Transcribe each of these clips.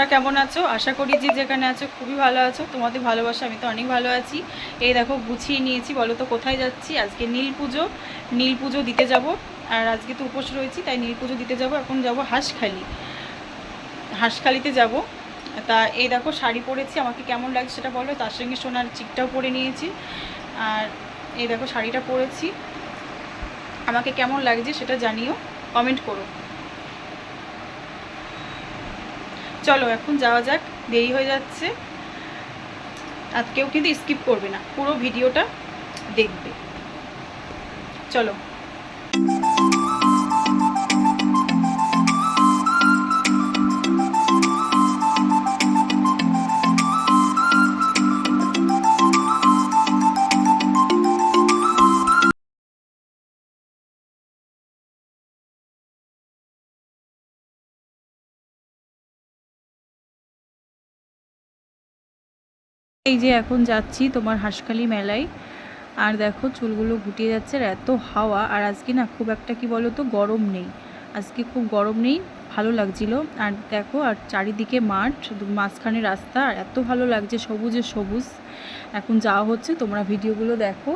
তোমরা কেমন আছো? আশা করি যে যেখানে আছো খুবই ভালো আছো। তোমাদের ভালোবাসা আমি তো অনেক ভালো আছি। এই দেখো, গুছিয়ে নিয়েছি। বলো তো, কোথায় যাচ্ছি? আজকে নীল পুজো। নীল পুজো দিতে যাব। আর আজকে তো উপোস রয়েছি, তাই নীল পুজো দিতে যাব। এখন যাব হাঁসখালি। হাঁসখালিতে যাব। তা এই দেখো, শাড়ি পরেছি। আমাকে কেমন লাগছে সেটা বলো? তার সঙ্গে সোনার চিকটাও পরে নিয়েছি। আর এই দেখো, শাড়িটা পরেছি। আমাকে কেমন লাগছে সেটা জানিও। কমেন্ট করো। চলো, এখন যাওয়া যাক, দেরি হয়ে যাচ্ছে। আর কেউ কিন্তু স্কিপ করবে না, পুরো ভিডিওটা দেখবে। চলো। এই যে এখন যাচ্ছি তোমার হাঁসখালি মেলায়, আর দেখো চুলগুলো গুটিয়ে যাচ্ছে আর এত হাওয়া, আর আজকে না খুব একটা কি বলো তো গরম নেই। আজকে খুব গরম নেই, ভালো লাগছিল। আর দেখো, আর চারিদিকে মাঠ, মাঝখানে রাস্তা, আর এত ভালো লাগছে সবুজে সবুজ। এখন যাওয়া হচ্ছে, তোমরা ভিডিওগুলো দেখো।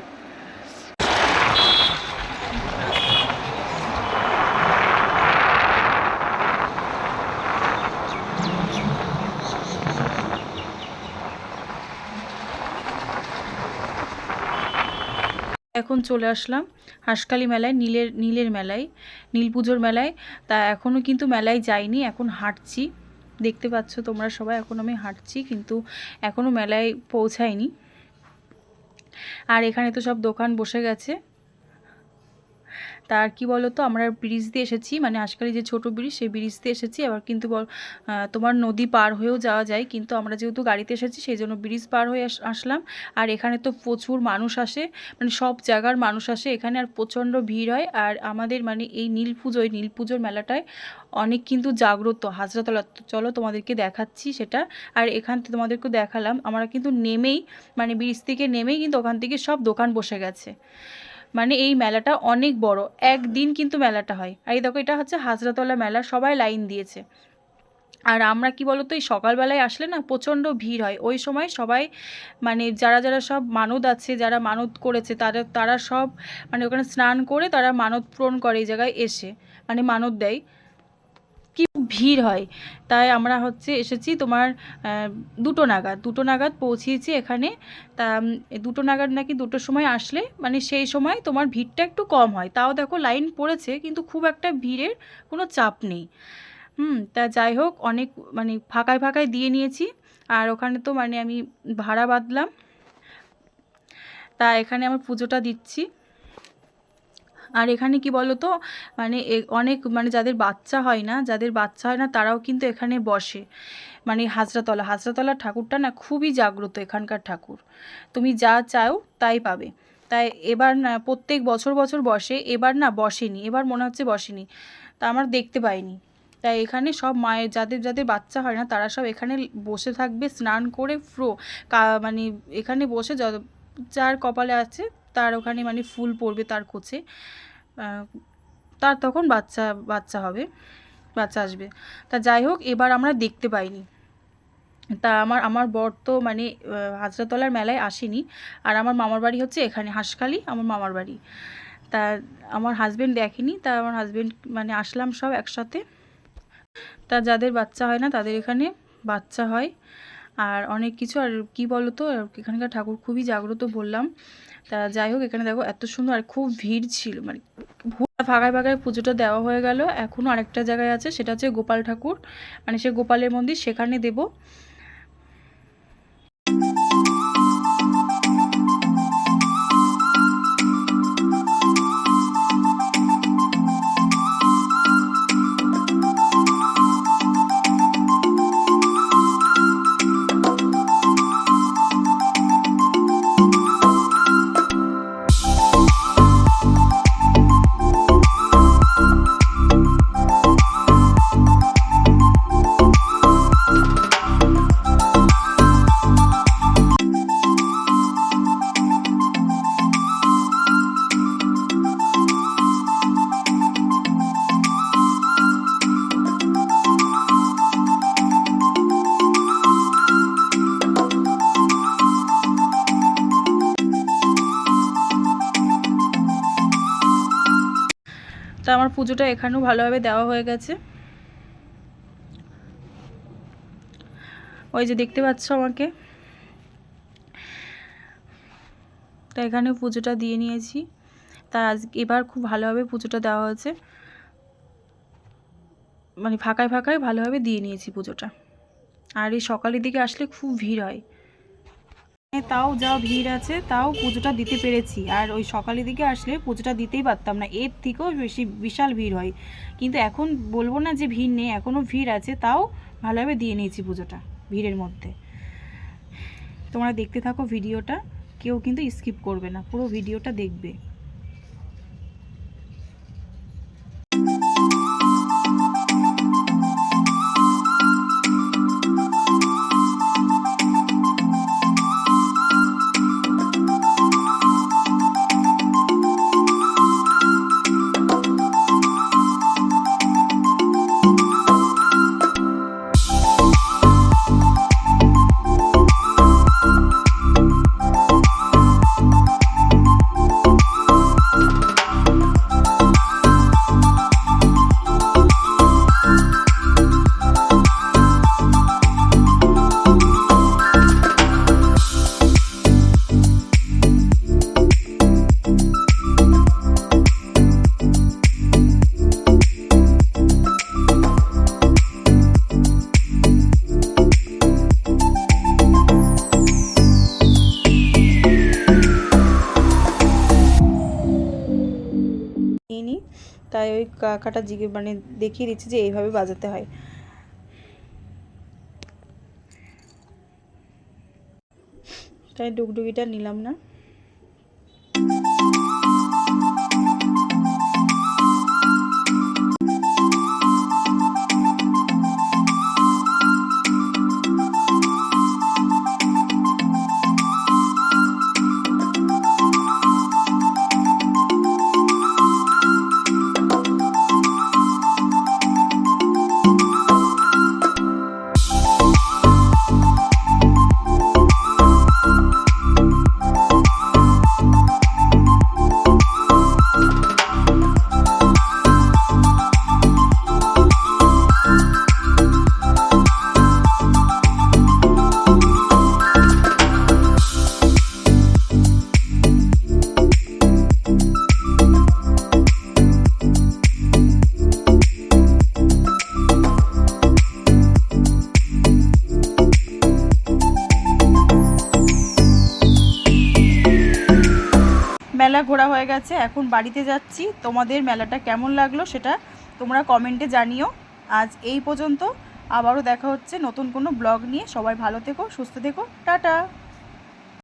এখন চলে আসলাম হাঁসকালি মেলায়, নীলের নীলের মেলায়, নীল পুজোর মেলায়। তা এখনও কিন্তু মেলায় যাইনি, এখন হাঁটছি। দেখতে পাচ্ছ তোমরা সবাই, এখন আমি হাঁটছি কিন্তু এখনও মেলায় পৌঁছায়নি আর এখানে তো সব দোকান বসে গেছে। তার কি বলো তো আমরা ব্রিজ দিয়ে এসেছি মানে আজকাল যে ছোট ব্রিজ, সেই ব্রিজ দিয়ে এসেছি। আবার কিন্তু তোমার নদী পার হয়েও যাওয়া যায়, কিন্তু আমরা যেহেতু গাড়িতে এসেছি, সেই জন্য ব্রিজ পার হয়ে আস- আসলাম। আর এখানে তো প্রচুর মানুষ আসে মানে সব জায়গার মানুষ আসে। এখানে আর প্রচণ্ড ভিড় হয়। আর আমাদের মানে এই নীল পুজোয় নীল পুজোর মেলাটায় অনেক কিন্তু জাগ্রত হাজরাতলা। চলো তোমাদেরকে দেখাচ্ছি সেটা। আর এখান থেকে তোমাদেরকে দেখালাম। আমরা কিন্তু নেমেই মানে ব্রিজ থেকে নেমেই কিন্তু ওখান থেকে সব দোকান বসে গেছে। মানে এই মেলাটা অনেক বড়। একদিন কিন্তু মেলাটা হয়। আর এই দেখো, এটা হচ্ছে হাজরাতলা মেলা, সবাই লাইন দিয়েছে। আর আমরা কি বলতো, এই সকালবেলায় আসলে না প্রচণ্ড ভিড় হয়। ওই সময় সবাই মানে যারা যারা সব মানত আছে, যারা মানত করেছে, তারা তারা সব মানে ওখানে স্নান করে তারা মানত পূরণ করে এই জায়গায় এসে মানে মানত দেয়। কি ভিড় হয়। তাই আমরা হচ্ছে এসেছি তোমার দুটো নাগাদ। দুটো নাগাদ পৌঁছিয়েছি এখানে। তা দুটো নাগাদ নাকি দুটোর সময় আসলে মানে সেই সময় তোমার ভিড়টা একটু কম হয়। তাও দেখো লাইন পড়েছে, কিন্তু খুব একটা ভিড়ের কোনো চাপ নেই। হুম, তা যাই হোক, অনেক মানে ফাঁকায় ফাঁকায় দিয়ে নিয়েছি। আর ওখানে তো মানে আমি ভাড়া বাঁধলাম। তা এখানে আমার পুজোটা দিচ্ছি। আর এখানে কি বলো তো মানে অনেক মানে যাদের বাচ্চা হয় না, যাদের বাচ্চা হয় না, তারাও কিন্তু এখানে বসে। মানে হাজরাতলা হাজরাতলা ঠাকুরটা না খুবই জাগ্রত এখানকার ঠাকুর। তুমি যা চাও তাই পাবে। তাই এবার না, প্রত্যেক বছর বছর বসে, এবার না বসেনি, এবার মনে হচ্ছে বসেনি। তা আমার দেখতে পাইনি। তাই এখানে সব মায়ের, যাদের যাদের বাচ্চা হয় না, তারা সব এখানে বসে থাকবে, স্নান করে, ফ্রো মানে এখানে বসে যার কপালে আছে তার ওখানে মানে ফুল পড়বে তার কোচে তার তখন বাচ্চা বাচ্চা হবে, বাচ্চা আসবে। তা যাই হোক, এবার আমরা দেখতে পাইনি। তা আমার আমার বর তো মানে হাজরাতলার মেলায় আসেনি। আর আমার মামার বাড়ি হচ্ছে এখানে, হাঁসখালি, আমার মামার বাড়ি। তা আমার হাজবেন্ড দেখেনি, তা আমার হাজবেন্ড মানে আসলাম সব একসাথে। তা যাদের বাচ্চা হয় না, তাদের এখানে বাচ্চা হয়। আর অনেক কিছু, আর কি বলো তো এখানকার ঠাকুর খুবই জাগ্রত বললাম। তা যাই হোক, এখানে দেখো এত সুন্দর আর খুব ভিড় ছিল মানে ফাঁকায় ফাঁকায় পুজোটা দেওয়া হয়ে গেল। এখনও আরেকটা জায়গায় আছে, সেটা হচ্ছে গোপাল ঠাকুর। মানে সে গোপালের মন্দির, সেখানে দেব। আমার পুজোটা এখানেও ভালোভাবে দেওয়া হয়ে গেছে। ওই যে দেখতে পাচ্ছ আমাকে? তা এখানে পুজোটা দিয়ে নিয়েছি। তা আজ এবার খুব ভালোভাবে পুজোটা দেওয়া হয়েছে। মানে ফাঁকায় ফাঁকায় ভালোভাবে দিয়ে নিয়েছি পুজোটা। আর এই সকালের দিকে আসলে খুব ভিড় হয়। তাও যা ভিড় আছে, তাও পুজোটা দিতে পেরেছি। আর ওই সকালের দিকে আসলে পুজোটা দিতেই পারতাম না, এর থেকেও বেশি বিশাল ভিড় হয়। কিন্তু এখন বলব না যে ভিড় নেই এখনও ভিড় আছে, তাও ভালোভাবে দিয়ে নিয়েছি পুজোটা, ভিড়ের মধ্যে। তোমরা দেখতে থাকো ভিডিওটা, কেউ কিন্তু স্কিপ করবে না, পুরো ভিডিওটা দেখবে। তাই ওই কাকাটা জিগে মানে দেখিয়ে দিচ্ছে যে এইভাবে বাজাতে হয়। তাই ডুগডুগিটা নিলাম না। মেলা ঘোরা হয়ে গেছে, এখন বাড়িতে যাচ্ছি। তোমাদের মেলাটা কেমন লাগল সেটা তোমরা কমেন্টে জানিও। আজ এই পর্যন্ত আবারও দেখা হচ্ছে নতুন কোনো ব্লগ নিয়ে। সবাই ভালো থেকো, সুস্থ থেকো। টাটা!